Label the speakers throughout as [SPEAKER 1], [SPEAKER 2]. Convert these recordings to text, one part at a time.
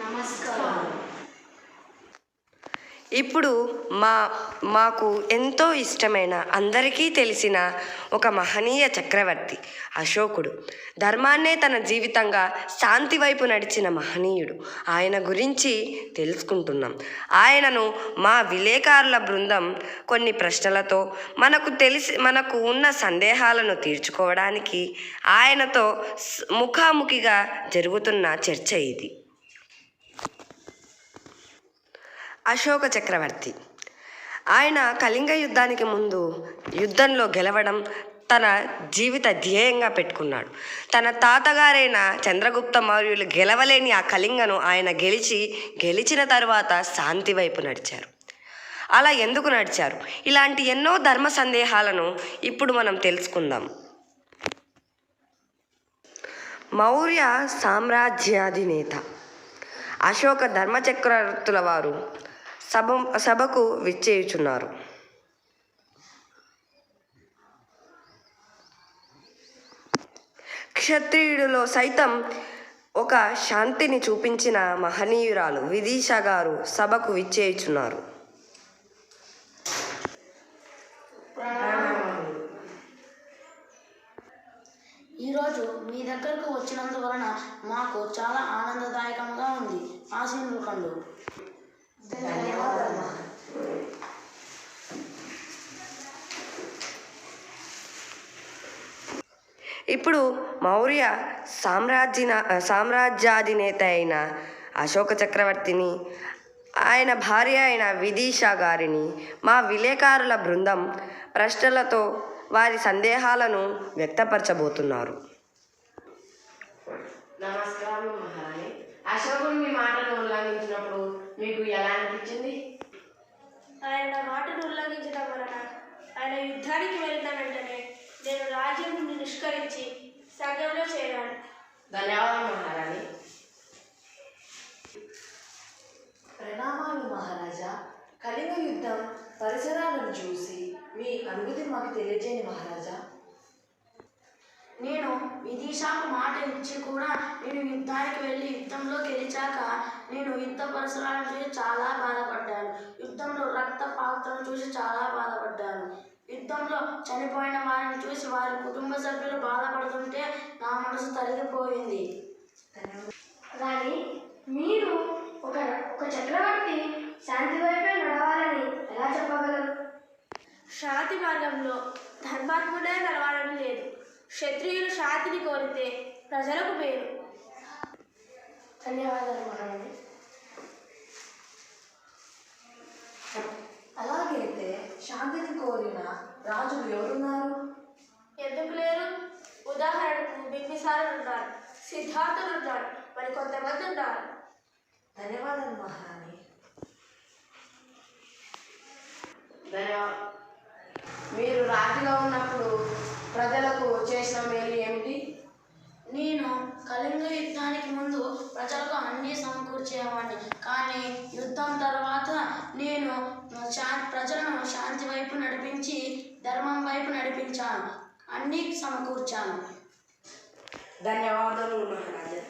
[SPEAKER 1] నమస్కారం.
[SPEAKER 2] ఇప్పుడు మా మాకు ఎంతో ఇష్టమైన అందరికీ తెలిసిన ఒక మహనీయ చక్రవర్తి అశోకుడు. ధర్మాన్నే తన జీవితంగా శాంతి వైపు నడిచిన మహనీయుడు. ఆయన గురించి తెలుసుకుంటున్నాం. ఆయనను మా విలేకారుల బృందం కొన్ని ప్రశ్నలతో మనకు తెలిసి మనకు ఉన్న సందేహాలను తీర్చుకోవడానికి ఆయనతో ముఖాముఖిగా జరుగుతున్న చర్చ ఇది. అశోక చక్రవర్తి. ఆయన కళింగ యుద్ధానికి ముందు యుద్ధంలో గెలవడం తన జీవిత ధ్యేయంగా పెట్టుకున్నాడు. తన తాతగారైన చంద్రగుప్త మౌర్యులు గెలవలేని ఆ కళింగను ఆయన గెలిచి గెలిచిన తరువాత శాంతి వైపు నడిచారు. అలా ఎందుకు నడిచారు? ఇలాంటి ఎన్నో ధర్మ సందేహాలను ఇప్పుడు మనం తెలుసుకుందాం. మౌర్య సామ్రాజ్యాధినేత. అశోక ధర్మచక్రవర్తుల వారు సభ సభకు విచ్చేయుచున్నారు. క్షత్రియుడిలో సైతం ఒక శాంతిని చూపించిన మహనీయురాలు విదీష గారు సభకు విచ్చేయుచున్నారు.
[SPEAKER 1] ఈరోజు మీ దగ్గరకు వచ్చినందువలన మాకు చాలా ఆనందదాయకంగా ఉంది. ఆశీర్వకండు
[SPEAKER 2] ఇప్పుడు మౌర్య సామ్రాజ్య సామ్రాజ్యాధినేత అయిన అశోక చక్రవర్తిని ఆయన భార్య అయిన విదీష గారిని మా విలేకారుల బృందం ప్రశ్నలతో వారి సందేహాలను వ్యక్తపరచబోతున్నారు.
[SPEAKER 3] నమస్కారం మీ మాటను ఉల్లంఘించినప్పుడు మీకు ఎలా అనిపించింది?
[SPEAKER 4] ఆయన మాటను ఉల్లంఘించడం వలన ఆయన యుద్ధానికి వెళ్ళిన వెంటనే నేను రాజ్యం నుండి నిష్కరించి సంఘంలో చేరాను.
[SPEAKER 3] ధన్యవాదాలు మహారాణి.
[SPEAKER 5] ప్రణామాలు మహారాజా. కళింగ యుద్ధం పరిసరాలను చూసి మీ అనుభూతి మాకు తెలియజేయండి మహారాజా.
[SPEAKER 1] నేను విదిశాకు మాట ఇచ్చి కూడా నేను యుద్ధానికి వెళ్ళి యుద్ధంలో గెలిచాక నేను యుద్ధ పరిసరాలను చూసి చాలా బాధపడ్డాను. యుద్ధంలో రక్త పాత్రను చూసి చాలా బాధపడ్డాను. యుద్ధంలో చనిపోయిన వారిని చూసి వారి కుటుంబ సభ్యులు బాధపడుతుంటే నా మనసు తరిగిపోయింది.
[SPEAKER 4] కానీ మీరు ఒక ఒక చక్రవర్తి శాంతి వైపే నడవాలని ఎలా చెప్పగలరు? శాంతి మార్గంలో ధర్మాత్ముడే నడవాలని లేదు. క్షత్రియులు శాంతిని కోరితే ప్రజలకు మేలు.
[SPEAKER 1] ధన్యవాదాలు మహారాణి
[SPEAKER 5] అలాగైతే శాంతిని కోరిన రాజులు ఎవరున్నారు?
[SPEAKER 4] ఎందుకు లేరు? ఉదాహరణకు బింబిసారులు ఉన్నారు సిద్ధార్థులు ఉన్నారు మరి కొంతమంది ఉన్నారు.
[SPEAKER 5] ధన్యవాదాలు మహారాణి.
[SPEAKER 3] ధన్యవాదాలు మీరు రాజుగా ఉన్నప్పుడు ప్రజలకు చేసిన మేలు ఏమిటి
[SPEAKER 1] నేను కళింగ యుద్ధానికి ముందు ప్రజలకు అన్నీ సమకూర్చేవాడిని కానీ యుద్ధం తర్వాత నేను శా ప్రజలను శాంతి వైపు నడిపించి ధర్మం వైపు నడిపించాను. అన్నీ సమకూర్చాను.
[SPEAKER 3] ధన్యవాదాలు మహారాజా.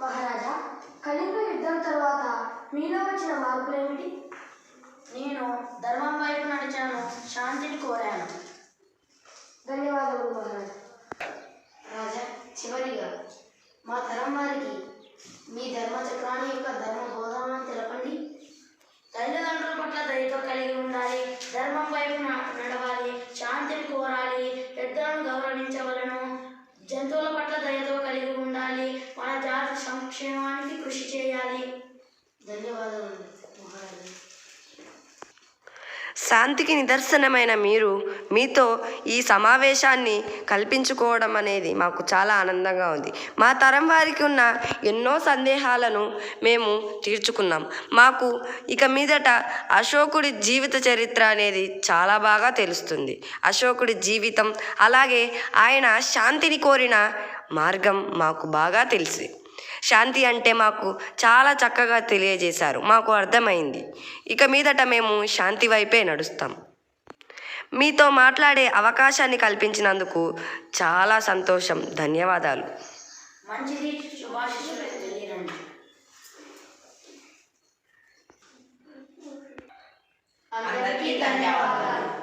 [SPEAKER 4] మహారాజా కళింగ యుద్ధం తర్వాత మీలో వచ్చిన మార్పులు ఏమిటి
[SPEAKER 1] నేను ధర్మం వైపు నడిచాను శాంతిని కోరాను
[SPEAKER 4] ధన్యవాదాలు మహారాజా
[SPEAKER 1] రాజా చివరిగా మా తరం వారికి మీ ధర్మచక్రాన్ని యొక్క ధర్మ బోధనను తెలపండి తల్లిదండ్రుల పట్ల దయతో కలిగి ఉండాలి. ధర్మం వైపు న- నడవాలి. శాంతిని కోరాలి. పెద్దలను గౌరవించవలను. జంతువుల పట్ల దయతో కలిగి ఉండాలి. మన జాతి సంక్షేమానికి కృషి చేయాలి. ధన్యవాదాలు మహారాజు.
[SPEAKER 2] శాంతికి నిదర్శనమైన మీరు మీతో ఈ సమావేశాన్ని కల్పించుకోవడం అనేది మాకు చాలా ఆనందంగా ఉంది. మా తరం వారికి ఉన్న ఎన్నో సందేహాలను మేము తీర్చుకున్నాం. మాకు ఇక మీదట అశోకుడి జీవిత చరిత్ర అనేది చాలా బాగా తెలుస్తుంది. అశోకుడి జీవితం అలాగే ఆయన శాంతిని కోరిన మార్గం మాకు బాగా తెలిసి శాంతి అంటే మాకు చాలా చక్కగా తెలియజేశారు. మాకు అర్థమైంది. ఇక మీదట మేము శాంతి వైపే నడుస్తాం. మీతో మాట్లాడే అవకాశాన్ని కల్పించినందుకు చాలా సంతోషం. ధన్యవాదాలు.
[SPEAKER 1] మంచిది. అందరికీ ధన్యవాదాలు.